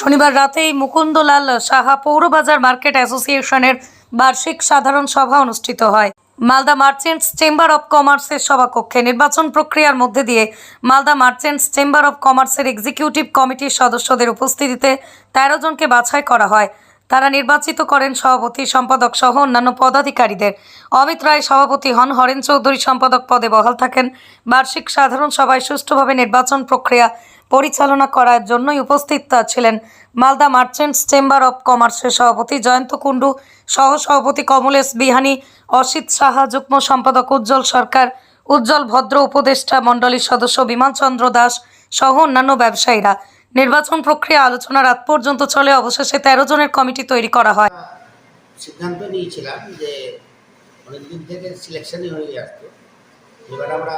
শনিবার রাতেই মুকুন্দলাল সাহা পৌরবাজার মার্কেট অ্যাসোসিয়েশনের বার্ষিক সাধারণ সভা অনুষ্ঠিত হয়। মালদা মার্চেন্টস চেম্বার অব কমার্সের সভাকক্ষে নির্বাচন প্রক্রিয়ার মধ্যে দিয়ে মালদা মার্চেন্টস চেম্বার অব কমার্সের এক্সিকিউটিভ কমিটির সদস্যদের উপস্থিতিতে তেরো জনকে বাছাই করা হয়। তারা নির্বাচিত করেন সভাপতি, সম্পাদক সহ অন্যান্য পদাধিকারীদের। অমিত রায় সভাপতি হন, হরেন চৌধুরী সম্পাদক পদে বহাল থাকেন। বার্ষিক সাধারণ সভায় সুষ্ঠুভাবে নির্বাচন প্রক্রিয়া পরিচালনা করার জন্যই উপস্থিত ছিলেন মালদা মার্চেন্টস চেম্বার অব কমার্সের সভাপতি জয়ন্ত কুণ্ডু সহ সভাপতি কমলেশ বিহানী, অসিত সাহা, যুগ্ম সম্পাদক উজ্জ্বল সরকার, উজ্জ্বল ভদ্র উপদেষ্টা মণ্ডলীর সদস্য বিমান চন্দ্র দাস সহ অন্যান্য ব্যবসায়ীরা। নির্বাচন প্রক্রিয়া আলোচনা রাত পর্যন্ত চলে। অবশেষে তেরো জনের কমিটি তৈরি করা হয়। সিদ্ধান্ত নিয়েছিলাম যে অনেকদিন থেকে সিলেকশনই হয়ে আসতো। এবার আমরা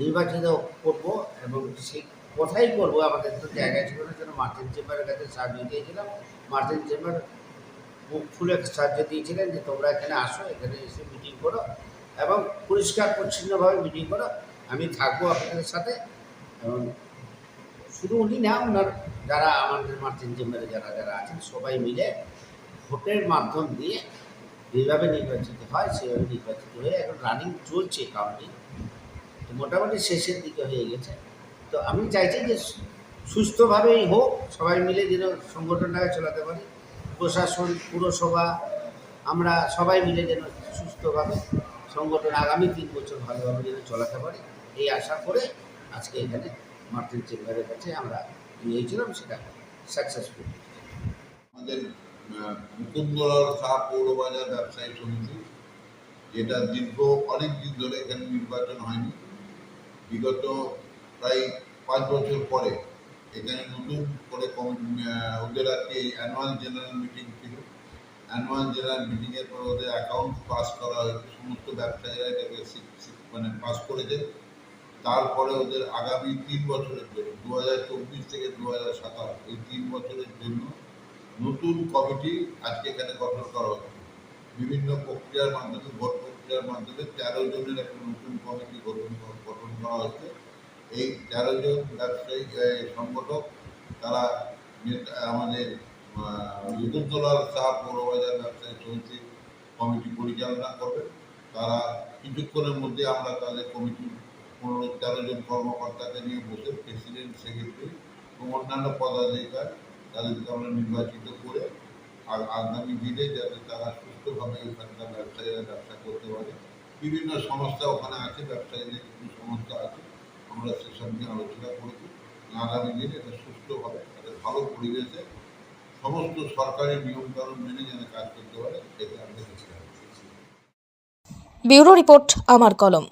নির্বাচিত করব এবং সেই কোথায় করব আমাদের তো জায়গা ছিল না যেন মার্চেন্ট চেম্বারের কাছে সাহায্য দিয়েছিলাম মার্চেন্ট চেম্বার মুখ খুলে সাহায্য দিয়েছিলেন যে তোমরা এখানে আসো, এখানে এসে মিটিং করো এবং পরিষ্কার পরিচ্ছন্নভাবে মিটিং করো। আমি থাকব আপনাদের সাথে। এবং শুধু উনি না ওনার যারা আমাদের মার্চেন্ট চেম্বারে যারা যারা আছেন, সবাই মিলে ভোটের মাধ্যম দিয়ে যেভাবে নির্বাচিত হয়, সেভাবে নির্বাচিত হয়ে এখন রানিং চলছে কাউন্টিং তো মোটামুটি শেষের দিকে হয়ে গেছে। তো আমি চাইছি যে সুস্থভাবেই হোক, সবাই মিলে যেন সংগঠনটাকে চালাতে পারি। প্রশাসন, পুরসভা, আমরা সবাই মিলে যেন সুস্থভাবে সংগঠন আগামী তিন বছর ভালোভাবে যেন চলাতে পারি, এই আশা করে আজকে এখানে মার্টিন চেম্বারের কাছে আমরা নিয়েছিলাম সেটা সাকসেসফুল আমাদের আহ, মুকুন্দলাল শাহ পৌরবাজার ব্যবসায়ী সমিতি যেটা দীর্ঘ অনেক দিন ধরে এখানে নির্বাচন হয়নি বিগত প্রায় পাঁচ বছর পরে এখানে নতুন করে ওদের আজকে অ্যানুয়াল জেনারেল মিটিং ছিল। অ্যানুয়াল জেনারেল মিটিংয়ের পর ওদের অ্যাকাউন্ট পাস করা হয়েছে সমস্ত ব্যবসায়ীরা এটাকে মানে পাস করেছে। তারপরে ওদের আগামী তিন বছরের জন্য দু হাজার চব্বিশ থেকে দু হাজার সাতাশ, এই তিন বছরের জন্য নতুন কমিটি আজকে এখানে গঠন করা হচ্ছে। বিভিন্ন প্রক্রিয়ার মাধ্যমে, ভোট প্রক্রিয়ার মাধ্যমে তেরো জনের একটা নতুন কমিটি গঠন গঠন করা হচ্ছে। এই তেরো জন ব্যবসায়ী সংগঠক, তারা আমাদের মুকুন্দলাল শাহ পৌরবাজার ব্যবসায়ী সমিতি কমিটি পরিচালনা করবে। তারা কিছুক্ষণের মধ্যে আমরা তাদের কমিটি পনেরো তেরো কর্মকর্তাকে নিয়ে বসে প্রেসিডেন্ট সেক্রেটারি এবং অন্যান্য পদাধিকার তাদেরকে আমরা নির্বাচিত করে আর আগামী দিনে যাতে তারা সুস্থভাবে ওখানকার ব্যবসায়ীরা ব্যবসা করতে পারে। বিভিন্ন সংস্থা ওখানে আছে, ব্যবসায়ীদের কিছু সংস্থা আছে। আমরা সেসব নিয়ে আলোচনা করেছি। আগামী দিনে এটা সুস্থভাবে তাদের ভালো পরিবেশে সমস্ত সরকারি নিয়মকানুন মেনে যেন কাজ করতে পারে, সেটা আমরা ব্যুরো রিপোর্ট, আমার কলম।